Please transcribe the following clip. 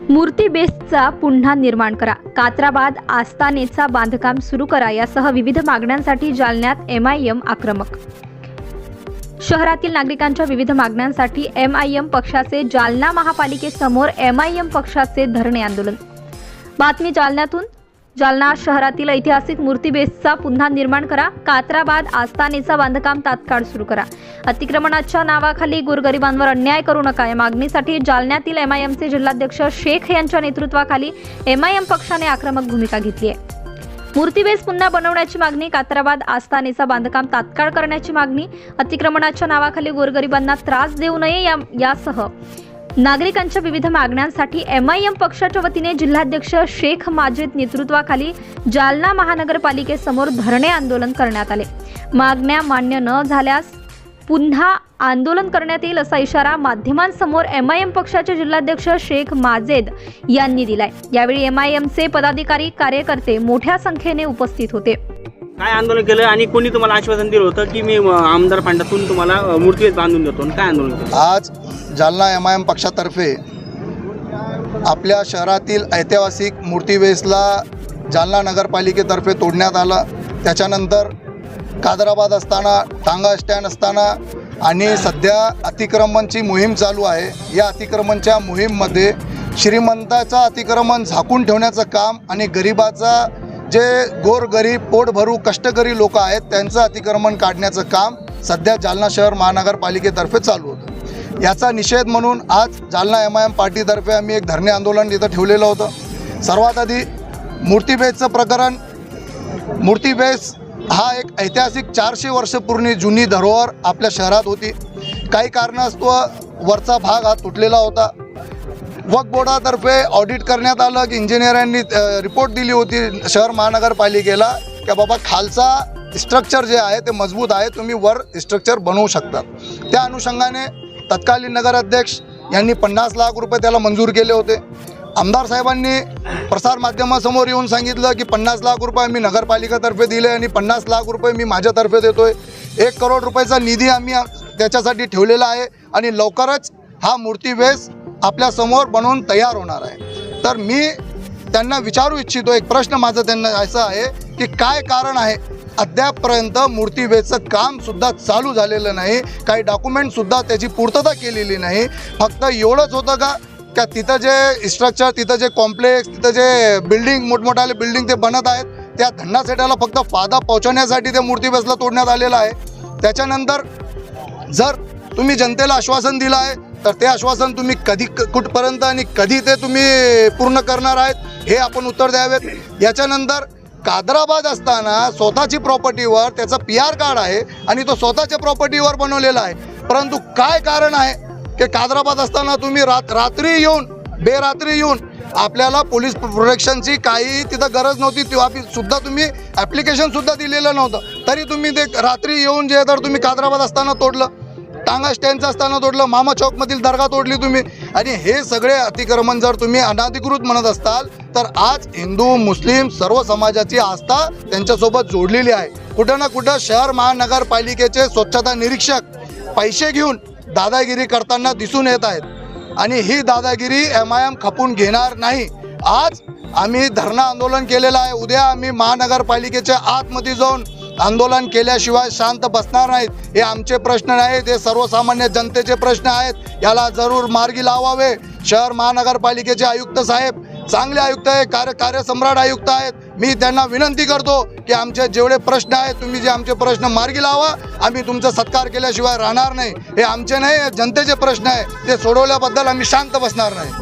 मूर्ती बेसचा पुन्हा निर्माण करा. कात्राबाद आस्थानेचा बांधकाम सुरू करा. यासह विविध मागण्यांसाठी जालन्यात एम आय एम आक्रमक. शहरातील नागरिकांच्या विविध मागण्यांसाठी एम आय एम पक्षाचे जालना महापालिकेसमोर एम आय एम पक्षाचे धरणे आंदोलन. बातमी जालन्यातून जालना शहरातील ऐतिहासिक मूर्ती बेसचा पुन्हा निर्माण करा. कात्राबाद आस्थानेचा बांधकाम तात्काळ सुरू करा. अतिक्रमणाच्या नावाखाली गोरगरिबांवर अन्याय करू नका. या मागणीसाठी जालन्यातील एम आय एमचे जिल्हाध्यक्ष शेख यांच्या नेतृत्वाखाली एम आय एम पक्षाने आक्रमक भूमिका घेतली आहे. मूर्तीबेस पुन्हा बनवण्याची मागणी कात्राबाद आस्थानेचा बांधकाम तात्काळ करण्याची मागणी अतिक्रमणाच्या नावाखाली गोरगरिबांना त्रास देऊ नये या यासह नागरिकांच्या विविध मागण्यांसाठी एम आय एम पक्षाच्या वतीने जिल्हाध्यक्ष शेख माजिद नेतृत्वाखाली जालना महानगरपालिकेसमोर धरणे आंदोलन करण्यात आले. मागण्या मान्य न झाल्यास पुन्हा आंदोलन करण्यात येईल असा इशारा माध्यमांसमोर एम आय एम पक्षाचे जिल्हाध्यक्ष शेख माजेद यांनी दिलाय. यावेळी एम आय एमचे पदाधिकारी कार्यकर्ते मोठ्या संख्येने उपस्थित होते. काय आंदोलन केलं आणि कोणी तुम्हाला आश्वासन दिलं होतं की मी आमदार फंडातून तुम्हाला मूर्ती बांधून देतो आणि काय आंदोलन केलं? आज जालना एम आय एम पक्षातर्फे आपल्या शहरातील ऐतिहासिक मूर्तीवेसला जालना नगरपालिकेतर्फे तोडण्यात आलं. त्याच्यानंतर कादराबाद असताना टांगा स्टँड असताना आणि सध्या अतिक्रमणची मोहीम चालू आहे. या अतिक्रमणच्या मोहीममध्ये श्रीमंताचं अतिक्रमण झाकून ठेवण्याचं काम आणि गरिबाचा जे गोरगरीब पोटभरू कष्टकरी लोक आहेत त्यांचं अतिक्रमण काढण्याचं काम सध्या जालना शहर महानगरपालिकेतर्फे चालू होतं. याचा निषेध म्हणून आज जालना एम आय एम पार्टीतर्फे आम्ही एक धरणे आंदोलन इथं ठेवलेलं होतं. सर्वात आधी मूर्तीबेजचं प्रकरण. मूर्तीबेज हा एक ऐतिहासिक चारशे वर्षपूर्वी जुनी धरोहर आपल्या शहरात होती. काही कारणास्तव वरचा भाग हा तुटलेला होता. वक्फ बोर्डातर्फे ऑडिट करण्यात आलं की इंजिनियरांनी रिपोर्ट दिली होती शहर महानगरपालिकेला की बाबा खालचा स्ट्रक्चर जे आहे ते मजबूत आहे तुम्ही वर स्ट्रक्चर बनवू शकता. त्या अनुषंगाने तत्कालीन नगराध्यक्ष यांनी पन्नास लाख रुपये त्याला मंजूर केले होते. आमदार साहेबांनी प्रसारमाध्यमासमोर येऊन सांगितलं की पन्नास लाख रुपये मी नगरपालिकेतर्फे दिले आणि पन्नास लाख रुपये मी माझ्यातर्फे देतोय. एक करोड रुपयाचा निधी आम्ही त्याच्यासाठी ठेवलेला आहे आणि लवकरच हा मूर्तीवेश आपल्यासमोर बनवून तयार होणार आहे. तर मी त्यांना विचारू इच्छितो एक प्रश्न माझा त्यांना असा आहे की काय कारण आहे? अद्यापपर्यंत मूर्तिवेचं काम सुद्धा चालू झालेलं नाही. काही डॉक्युमेंटसुद्धा त्याची पूर्तता केलेली नाही. फक्त एवढंच होतं का का तिथं जे स्ट्रक्चर तिथं जे कॉम्प्लेक्स तिथं जे बिल्डिंग मोठमोठाले बिल्डिंग ते बनत आहेत त्या धन्ना सेटाला फक्त फायदा पोहोचवण्यासाठी ते मूर्तीवेसला तोडण्यात आलेलं आहे. त्याच्यानंतर जर तुम्ही जनतेला आश्वासन दिलं आहे तर ते आश्वासन तुम्ही कधी क- कुठपर्यंत आणि कधी ते तुम्ही पूर्ण करणार आहेत हे आपण उत्तर द्यावेत. याच्यानंतर कादराबाद असताना स्वतःची प्रॉपर्टीवर त्याचा पी आर कार्ड आहे आणि तो स्वतःच्या प्रॉपर्टीवर बनवलेला आहे. परंतु काय कारण आहे? की कादराबाद असताना तुम्ही रात रात्री येऊन बेरात्री येऊन आपल्याला पोलीस प्रोटेक्शनची काही तिथं गरज नव्हती तेव्हा सुद्धा तुम्ही ॲप्लिकेशनसुद्धा दिलेलं नव्हतं. तरी तुम्ही ते रात्री येऊन जे तर तुम्ही कादराबाद असताना तोडलं. टांगा स्टँडचं असताना तोडलं मामा चौकमधील दर्गा तोडली तुम्ही. आणि हे सगळे अतिक्रमण जर तुम्ही अनाधिकृत म्हणत असताल तर आज हिंदू मुस्लिम सर्व समाजाची आस्था त्यांच्यासोबत जोडलेली आहे. कुठं ना कुठं शहर महानगरपालिकेचे स्वच्छता निरीक्षक पैसे घेऊन दादागिरी करताना दिसून येत आहेत. आणि ही दादागिरी एम आय एम खपून घेणार नाही. आज आम्ही धरणं आंदोलन केलेलं आहे. उद्या आम्ही महानगरपालिकेच्या आतमध्ये जाऊन आंदोलन केल्याशिवाय शांत बसणार नाहीत. हे आमचे प्रश्न नाहीत हे सर्वसामान्य जनतेचे प्रश्न आहेत. याला जरूर मार्गी लावावे. शहर महानगरपालिकेचे आयुक्त साहेब चांगले आयुक्त आहे कार्य कार्यसम्राट आयुक्त आहेत. मी त्यांना विनंती करतो की आमचे जेवढे प्रश्न आहेत तुम्ही जे आमचे प्रश्न मार्गी लावा. आम्ही तुमचा सत्कार केल्याशिवाय राहणार नाही. हे आमचे नाही जनतेचे प्रश्न आहे. ते सोडवल्याबद्दल आम्ही शांत बसणार नाही.